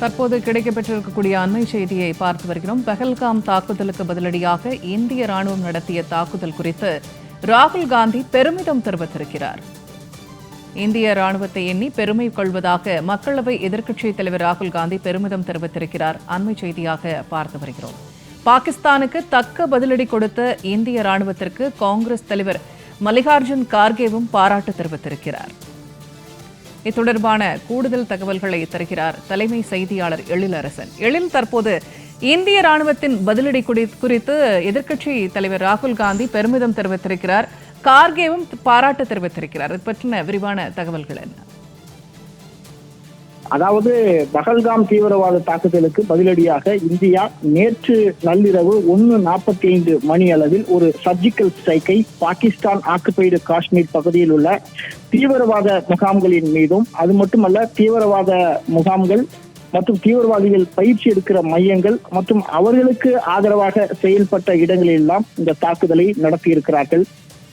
தற்போது கிடைக்கப்பெற்றிருக்கக்கூடிய அண்மை செய்தியை பார்த்து வருகிறோம். பஹல்காம் தாக்குதலுக்கு பதிலடியாக இந்திய ராணுவம் நடத்திய தாக்குதல் குறித்து ராகுல் காந்தி பெருமிதம் தெரிவித்திருக்கிறார். இந்திய ராணுவத்தை எண்ணி பெருமை கொள்வதாக மக்களவை எதிர்க்கட்சித் தலைவர் ராகுல் காந்தி பெருமிதம் தெரிவித்திருக்கிறார். அண்மை செய்தியாக பார்த்து வருகிறோம். பாகிஸ்தானுக்கு தக்க பதிலடி கொடுத்த இந்திய ராணுவத்திற்கு காங்கிரஸ் தலைவர் மல்லிகார்ஜுன் கார்கேவும் பாராட்டு தெரிவித்திருக்கிறார். இது தொடர்பான கூடுதல் தகவல்களை தருகிறார் தலைமை செய்தியாளர் எழிலரசன். எழில் தற்போது இந்திய ராணுவத்தின் பதிலடி குறி- குறித்து எதிர்க்கட்சி தலைவர் ராகுல் காந்தி பெருமிதம் தெரிவித்திருக்கிறார். கார்கேவும் பாராட்டு தெரிவித்திருக்கிறார். இது பற்றின விரிவான தகவல்கள் என்ன? அதாவது பகல்காம் தீவிரவாத தாக்குதலுக்கு பதிலடியாக இந்தியா நேற்று நள்ளிரவு ஒன்னு நாற்பத்தி ஐந்து மணி அளவில் ஒரு சர்ஜிக்கல் ஸ்ட்ரைக்கை பாகிஸ்தான் ஆக்குபைடு காஷ்மீர் பகுதியில் உள்ள தீவிரவாத முகாம்களின் மீதும் அது மட்டுமல்ல தீவிரவாத முகாம்கள் மற்றும் தீவிரவாதிகள் பயிற்சி எடுக்கிற மையங்கள் மற்றும் அவர்களுக்கு ஆதரவாக செயல்பட்ட இடங்களிலெல்லாம் இந்த தாக்குதலை நடத்தியிருக்கிறார்கள்.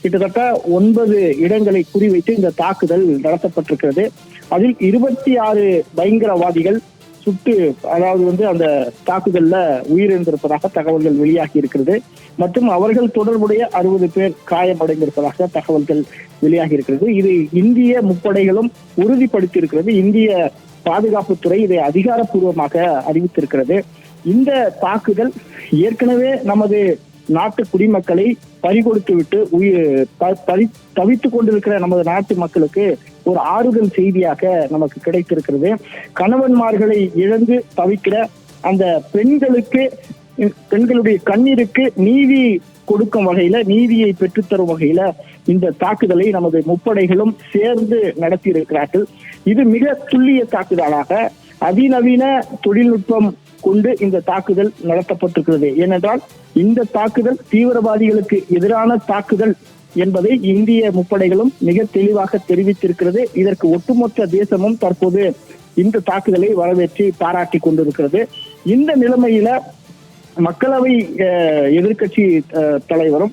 கிட்டத்தட்ட ஒன்பது இடங்களை குறிவைத்து இந்த தாக்குதல் நடத்தப்பட்டிருக்கிறது. அதில் இருபத்தி ஆறு பயங்கரவாதிகள் சுட்டு அதாவது வந்து அந்த தாக்குதல்ல உயிரிழந்திருப்பதாக தகவல்கள் வெளியாகி இருக்கிறது. மற்றும் அவர்கள் தொடர்புடைய அறுபது பேர் காயமடைந்திருப்பதாக தகவல்கள் வெளியாகி இருக்கிறது. இது இந்திய முப்படைகளும் உறுதிப்படுத்தியிருக்கிறது. இந்திய பாதுகாப்புத்துறை இதை அதிகாரப்பூர்வமாக அறிவித்திருக்கிறது. இந்த தாக்குதல் ஏற்கனவே நமது நாட்டு குடிமக்களை பறிகொடுத்து விட்டு உயிர் த- தவித்துக் கொண்டிருக்கிற நமது நாட்டு மக்களுக்கு ஒரு ஆறுதல் செய்தியாக நமக்கு கிடைத்திருக்கிறது. கணவன்மார்களை இழந்து தவிக்கிற அந்த பெண்களுக்கு பெண்களுடைய கண்ணீருக்கு நீதி கொடுக்கும் வகையில நீதியை பெற்றுத்தரும் வகையில இந்த தாக்குதலை நமது முப்படைகளும் சேர்ந்து நடத்தி இருக்கிறார்கள் இது மிக துல்லிய தாக்குதலாக அதிநவீன தொழில்நுட்பம் கொண்டு இந்த தாக்குதல் நடத்தப்பட்டிருக்கிறது. ஏனென்றால் இந்த தாக்குதல் தீவிரவாதிகளுக்கு எதிரான தாக்குதல் என்பதை இந்திய முப்படைகளும் மிக தெளிவாக தெரிவித்திருக்கிறது. இதற்கு ஒட்டுமொத்த தேசமும் தற்போது இந்த தாக்குதலை வரவேற்றி பாராட்டி கொண்டிருக்கிறது. இந்த நிலைமையில மக்களவை அஹ், எதிர்க்கட்சி அஹ், தலைவரும்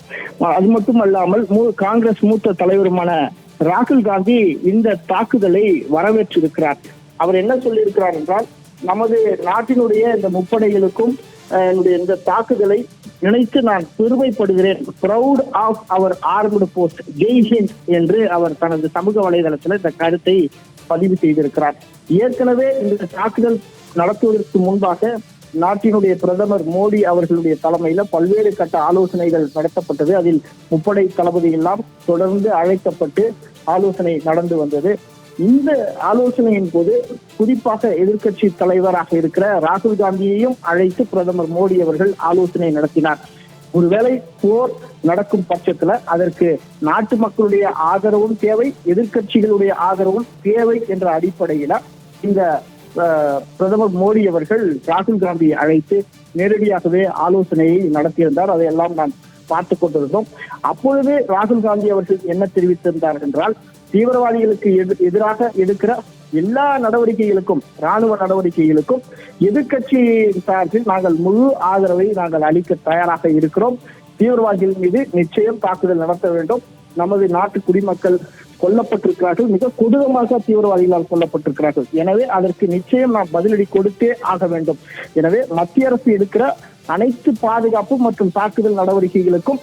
அது மட்டும் அல்லாமல் மூ- காங்கிரஸ் மூத்த தலைவருமான ராகுல் காந்தி இந்த தாக்குதலை வரவேற்றிருக்கிறார். அவர் என்ன சொல்லியிருக்கிறார் என்றால் நமது நாட்டினுடைய இந்த முப்படைகளுக்கும் அஹ், என்னுடைய இந்த தாக்குதலை நினைத்து நான் பெருமைப்படுகிறேன். Proud of our armed post Jai Hind என்று அவர் தனது சமூக வலைதளத்தில் இந்த கருத்தை பதிவு செய்திருக்கிறார். ஏற்கனவே இந்த தாக்குதல் நடத்துவதற்கு முன்பாக நாட்டினுடைய பிரதமர் மோடி அவர்களுடைய தலைமையில பல்வேறு கட்ட ஆலோசனைகள் நடத்தப்பட்டது. அதில் முப்படை தளபதி எல்லாம் தொடர்ந்து அழைக்கப்பட்டு ஆலோசனை நடந்து வந்தது. இந்த ஆலோசனையின் போது குறிப்பாக எதிர்கட்சி தலைவராக இருக்கிற ராகுல் காந்தியையும் அழைத்து பிரதமர் மோடி அவர்கள் ஆலோசனை நடத்தினார். ஒருவேளை போர் நடக்கும் பட்சத்துல அதற்கு நாட்டு மக்களுடைய ஆதரவும் தேவை எதிர்கட்சிகளுடைய ஆதரவும் தேவை என்ற அடிப்படையில இந்த அஹ், பிரதமர் மோடி அவர்கள் ராகுல் காந்தியை அழைத்து நேரடியாகவே ஆலோசனையை நடத்தியிருந்தார். அதையெல்லாம் நாம் பார்த்து கொண்டிருந்தோம். அப்பொழுது ராகுல் காந்தி அவர்கள் என்ன தெரிவித்திருந்தார் என்றால் தீவிரவாதிகளுக்கு எதிராக எடுக்கிற எல்லா நடவடிக்கைகளுக்கும் ராணுவ நடவடிக்கைகளுக்கும் எதிர்கட்சி சார்பில் நாங்கள் முழு ஆதரவை நாங்கள் அளிக்க தயாராக இருக்கிறோம். தீவிரவாதிகள் மீது நிச்சயம் தாக்குதல் நடத்த வேண்டும். நமது நாட்டு குடிமக்கள் கொல்லப்பட்டிருக்கிறார்கள். மிக கொடூரமாக தீவிரவாதிகளால் கொல்லப்பட்டிருக்கிறார்கள். எனவே அதற்கு நிச்சயம் நாம் பதிலடி கொடுத்தே ஆக வேண்டும். எனவே மத்திய அரசு எடுக்கிற அனைத்து பாதுகாப்பு மற்றும் தாக்குதல் நடவடிக்கைகளுக்கும்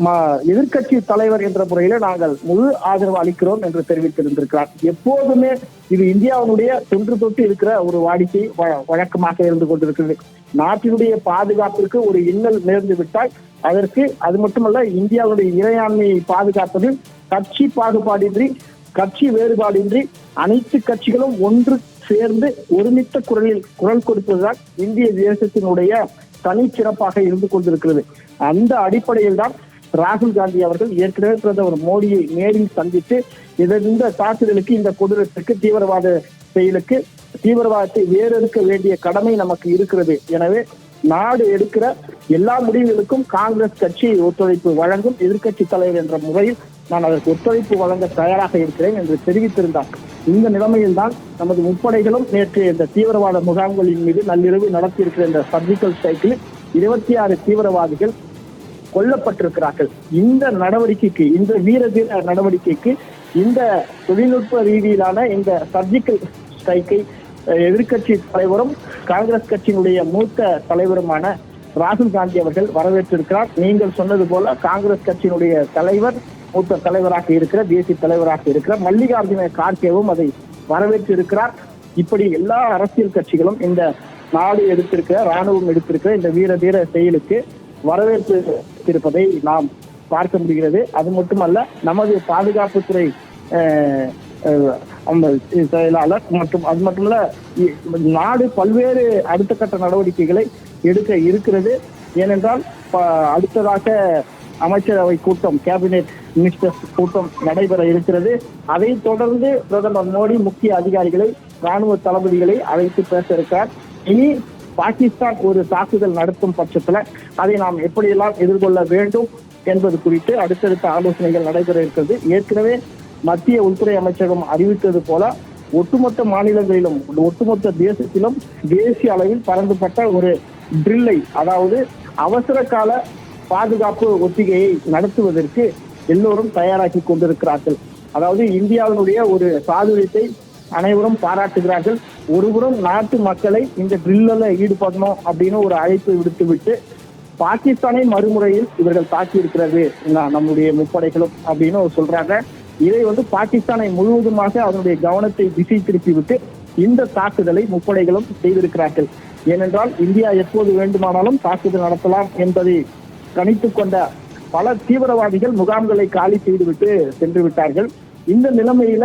ம- தலைவர் என்ற முறையில நாங்கள் முழு ஆதரவு அளிக்கிறோம் என்று தெரிவித்திருந்திருக்கிறார். எப்போதுமே இது இந்தியாவினுடைய தொன்று தொட்டு இருக்கிற ஒரு வாடிக்கை வ- வழக்கமாக இருந்து கொண்டிருக்கிறது. நாட்டினுடைய பாதுகாப்பிற்கு ஒரு இன்னல் நேர்ந்து விட்டால் அதற்கு அது மட்டுமல்ல இந்தியாவுடைய இறையாண்மையை பாதுகாப்பதில் கட்சி பாகுபாடின்றி கட்சி வேறுபாடின்றி அனைத்து கட்சிகளும் ஒன்று சேர்ந்து ஒருமித்த குரலில் குரல் கொடுப்பதுதான் இந்திய தேசத்தினுடைய தனிச்சிறப்பாக இருந்து கொண்டிருக்கிறது. அந்த அடிப்படையில் தான் ராகுல் காந்தி அவர்கள் ஏற்கனவே பிரதமர் மோடியை நேரில் சந்தித்து இது- இந்த தாக்குதலுக்கு இந்த கொடூரத்திற்கு தீவிரவாத செயலுக்கு தீவிரவாதத்தை வேறெடுக்க வேண்டிய கடமை நமக்கு இருக்கிறது. எனவே நாடு எடுக்கிற எல்லா முடிவுகளுக்கும் காங்கிரஸ் கட்சி ஒத்துழைப்பு வழங்கும் எதிர்க்கட்சி தலைவர் என்ற முறையில் நான் அதற்கு ஒத்துழைப்பு வழங்க தயாராக இருக்கிறேன் என்று தெரிவித்திருந்தார். இந்த நிலைமையில்தான் நமது முப்படைகளும் நேற்று இந்த தீவிரவாத முகாம்களின் மீது நள்ளிரவு நடத்தியிருக்கிற இந்த சர்ஜிக்கல் ஸ்ட்ரைக்கில் இருபத்தி ஆறு தீவிரவாதிகள் கொல்லப்பட்டிருக்கிறார்கள். இந்த நடவடிக்கைக்கு இந்த வீர தீர நடவடிக்கைக்கு இந்த தொழில்நுட்ப ரீதியிலான இந்த சர்ஜிக்கல் ஸ்ட்ரைக்கை எதிர்க்கட்சி தலைவரும் காங்கிரஸ் கட்சியினுடைய மூத்த தலைவருமான ராகுல் காந்தி அவர்கள் வரவேற்றிருக்கிறார். நீங்கள் சொன்னது போல காங்கிரஸ் கட்சியினுடைய தலைவர் மூத்த தலைவராக இருக்கிற தேசிய தலைவராக இருக்கிற மல்லிகார்ஜுன கார்கேவும் அதை வரவேற்றிருக்கிறார். இப்படி எல்லா அரசியல் கட்சிகளும் இந்த நாடு எடுத்திருக்கிற ராணுவம் எடுத்திருக்கிற இந்த வீர தீர செயலுக்கு வரவேற்பு இருப்பதை நாம் பார்க்க முடிகிறது. அது மட்டுமல்ல நமது பாதுகாப்புத்துறை அந்த செயலாளர் மற்றும் அது மட்டுமல்ல இ- நாடு பல்வேறு அடுத்த கட்ட நடவடிக்கைகளை எடுக்க இருக்கிறது. ஏனென்றால் ப- அடுத்ததாக அமைச்சரவை கூட்டம் கேபினெட் மினிஸ்டர்ஸ் கூட்டம் நடைபெற இருக்கிறது. அதை தொடர்ந்து பிரதமர் மோடி முக்கிய அதிகாரிகளை ராணுவ தளபதிகளை அழைத்து பேச இருக்கார். இனி பாகிஸ்தான் ஒரு தாக்குதல் நடத்தும் பட்சத்துல அதை நாம் எப்படியெல்லாம் எதிர்கொள்ள வேண்டும் என்பது குறித்து அடுத்தடுத்த ஆலோசனைகள் நடைபெற இருக்கிறது. ஏற்கனவே மத்திய உள்துறை அமைச்சகம் அறிவித்தது போல ஒட்டுமொத்த மாநிலங்களிலும் ஒட்டுமொத்த தேசத்திலும் தேசிய அளவில் பறந்துபட்ட ஒரு ட்ரில்லை அதாவது அவசர கால பாதுகாப்பு ஒத்திகையை நடத்துவதற்கு எல்லோரும் தயாராகி கொண்டிருக்கிறார்கள். அதாவது இந்தியாவினுடைய ஒரு சாதுரியத்தை அனைவரும் பாராட்டுகிறார்கள். ஒருபுறம் நாட்டு மக்களை இந்த ட்ரில்லில் ஈடுபடணும் அப்படின்னு ஒரு அழைப்பு விடுத்துவிட்டு பாகிஸ்தானை மறுமுறையில் இவர்கள் தாக்கி இருக்கிறது நம்முடைய முப்படைகளும் அப்படின்னு சொல்றாங்க. இதை வந்து பாகிஸ்தானை முழுவதுமாக அதனுடைய கவனத்தை திசை திருப்பி விட்டு இந்த தாக்குதலை முப்படைகளும் செய்திருக்கிறார்கள். ஏனென்றால் இந்தியா எப்போது வேண்டுமானாலும் தாக்குதல் நடத்தலாம் என்பதை கணித்து கொண்ட பல தீவிரவாதிகள் முகாம்களை காலி செய்துவிட்டு சென்று விட்டார்கள். இந்த நிலைமையில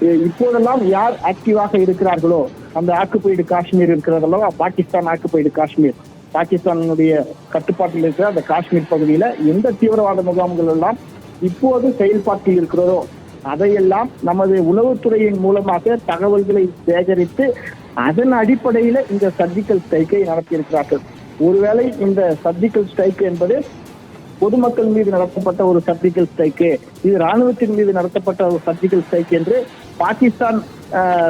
இப்போதெல்லாம் யார் ஆக்டிவாக இருக்கிறார்களோ அந்த ஆக்குப்பைடு காஷ்மீர் இருக்கிறது பாகிஸ்தான் ஆக்குப்பைடு காஷ்மீர். பாகிஸ்தானுடைய கட்டுப்பாட்டில் இருக்கிற அந்த காஷ்மீர் பகுதியில எந்த தீவிரவாத முகாம்கள் எல்லாம் இப்போது செயல்பாட்டில் இருக்கிறதோ அதையெல்லாம் நமது உளவுத்துறையின் மூலமாக தகவல்களை சேகரித்து அதன் அடிப்படையில இந்த சர்ஜிக்கல் ஸ்ட்ரைக்கை நடத்தியிருக்கிறார்கள். ஒருவேளை இந்த சர்ஜிக்கல் ஸ்ட்ரைக் என்பது பொதுமக்கள் மீது நடத்தப்பட்ட ஒரு சர்ஜிக்கல் ஸ்ட்ரைக்கு இது ராணுவத்தின் மீது நடத்தப்பட்ட ஒரு சர்ஜிக்கல் ஸ்ட்ரைக் என்று பாகிஸ்தான்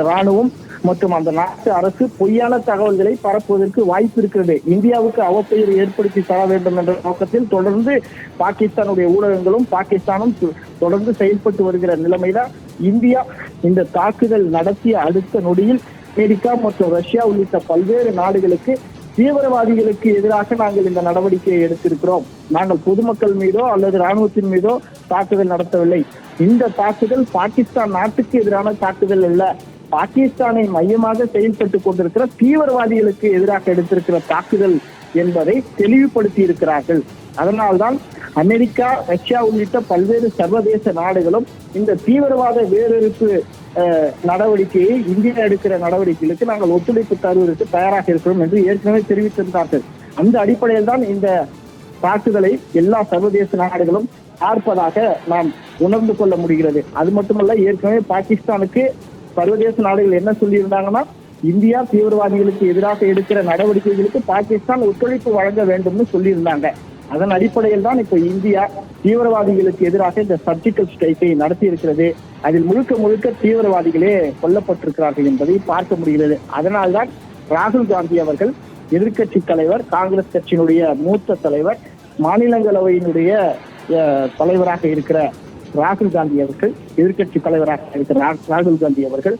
ராணுவம் மற்றும் அந்த நாட்டு அரசு பொய்யான தகவல்களை பரப்புவதற்கு வாய்ப்பு இருக்கிறது. இந்தியாவுக்கு அவப்பெயர் ஏற்படுத்தி தர வேண்டும் என்ற நோக்கத்தில் தொடர்ந்து பாகிஸ்தானுடைய ஊடகங்களும் பாகிஸ்தானும் தொ- தொடர்ந்து செயல்பட்டு வருகிற நிலைமையில இந்தியா இந்த தாக்குதல் நடத்திய அடுத்த நொடியில் அமெரிக்கா மற்றும் ரஷ்யா உள்ளிட்ட பல்வேறு நாடுகளுக்கு தீவிரவாதிகளுக்கு எதிராக நாங்கள் இந்த நடவடிக்கையை எடுத்திருக்கிறோம். நாங்கள் பொதுமக்கள் மீதோ அல்லது ராணுவத்தின் மீதோ தாக்குதல் நடத்தவில்லை. இந்த தாக்குதல் பாகிஸ்தான் நாட்டுக்கு எதிரான தாக்குதல் அல்ல. பாகிஸ்தானை மையமாக செயல்பட்டு கொண்டிருக்கிற தீவிரவாதிகளுக்கு எதிராக எடுத்திருக்கிற தாக்குதல் என்பதை தெளிவுபடுத்தி இருக்கிறார்கள். அதனால்தான் அமெரிக்கா ரஷ்யா உள்ளிட்ட பல்வேறு சர்வதேச நாடுகளும் இந்த தீவிரவாத வேறறுப்பு அஹ், நடவடிக்கையை இந்தியா எடுக்கிற நடவடிக்கைகளுக்கு நாங்கள் ஒத்துழைப்பு தருவதற்கு தயாராக இருக்கிறோம் என்று ஏற்கனவே தெரிவித்திருந்தார்கள். அந்த அடிப்படையில் தான் இந்த தாக்குதலை எல்லா சர்வதேச நாடுகளும் பார்ப்பதாக நாம் உணர்ந்து கொள்ள முடிகிறது. அது மட்டுமல்ல ஏற்கனவே பாகிஸ்தானுக்கு சர்வதேச நாடுகள் என்ன சொல்லியிருந்தாங்கன்னா இந்தியா தீவிரவாதிகளுக்கு எதிராக எடுக்கிற நடவடிக்கைகளுக்கு பாகிஸ்தான் ஒத்துழைப்பு வழங்க வேண்டும்னு சொல்லியிருந்தாங்க. அதன் அடிப்படையில் தான் இப்போ இந்தியா தீவிரவாதிகளுக்கு எதிராக இந்த சர்ஜிக்கல் ஸ்ட்ரைக்கை நடத்தி இருக்கிறது அதில் முழுக்க முழுக்க தீவிரவாதிகளே கொல்லப்பட்டிருக்கிறார்கள் என்பதை பார்க்க முடிகிறது. அதனால்தான் ராகுல் காந்தி அவர்கள் எதிர்க்கட்சி தலைவர் காங்கிரஸ் கட்சியினுடைய மூத்த தலைவர் மாநிலங்களவையினுடைய தலைவராக இருக்கிற ராகுல் காந்தி அவர்கள் எதிர்க்கட்சி தலைவராக இருக்கிற ராகுல் காந்தி அவர்கள்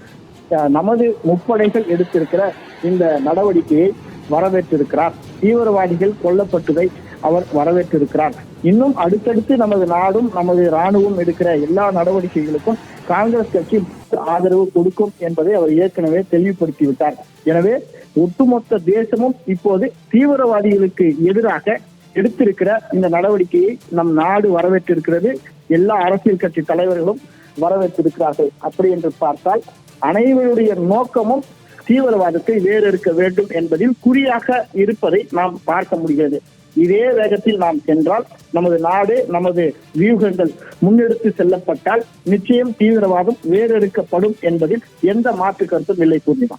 அஹ், நமது முப்படைகள் எடுத்திருக்கிற இந்த நடவடிக்கையை வரவேற்றிருக்கிறார். தீவிரவாதிகள் கொல்லப்பட்டதை அவர் வரவேற்றிருக்கிறார். இன்னும் அடுத்தடுத்து நமது நாடும் நமது ராணுவம் எடுக்கிற எல்லா நடவடிக்கைகளுக்கும் காங்கிரஸ் கட்சி ஆதரவு கொடுக்கும் என்பதை அவர் ஏற்கனவே தெளிவுபடுத்திவிட்டார். எனவே ஒட்டுமொத்த தேசமும் இப்போது தீவிரவாதிகளுக்கு எதிராக எடுத்திருக்கிற இந்த நடவடிக்கையை நம் நாடு வரவேற்றிருக்கிறது. எல்லா அரசியல் கட்சி தலைவர்களும் வரவேற்றிருக்கிறார்கள். அப்படி என்று பார்த்தால் அனைவருடைய நோக்கமும் தீவிரவாதத்தை வேறெடுக்க வேண்டும் என்பதில் குறியாக இருப்பதை நாம் பார்க்க முடிகிறது. இதே வேகத்தில் நாம் சென்றால் நமது நாடு நமது வியூகங்கள் முன்னெடுத்து செல்லப்பட்டால் நிச்சயம் தீவிரவாதம் வேறெடுக்கப்படும் என்பதில் எந்த மாற்று கருத்தும் இல்லை பூர்ணிமா.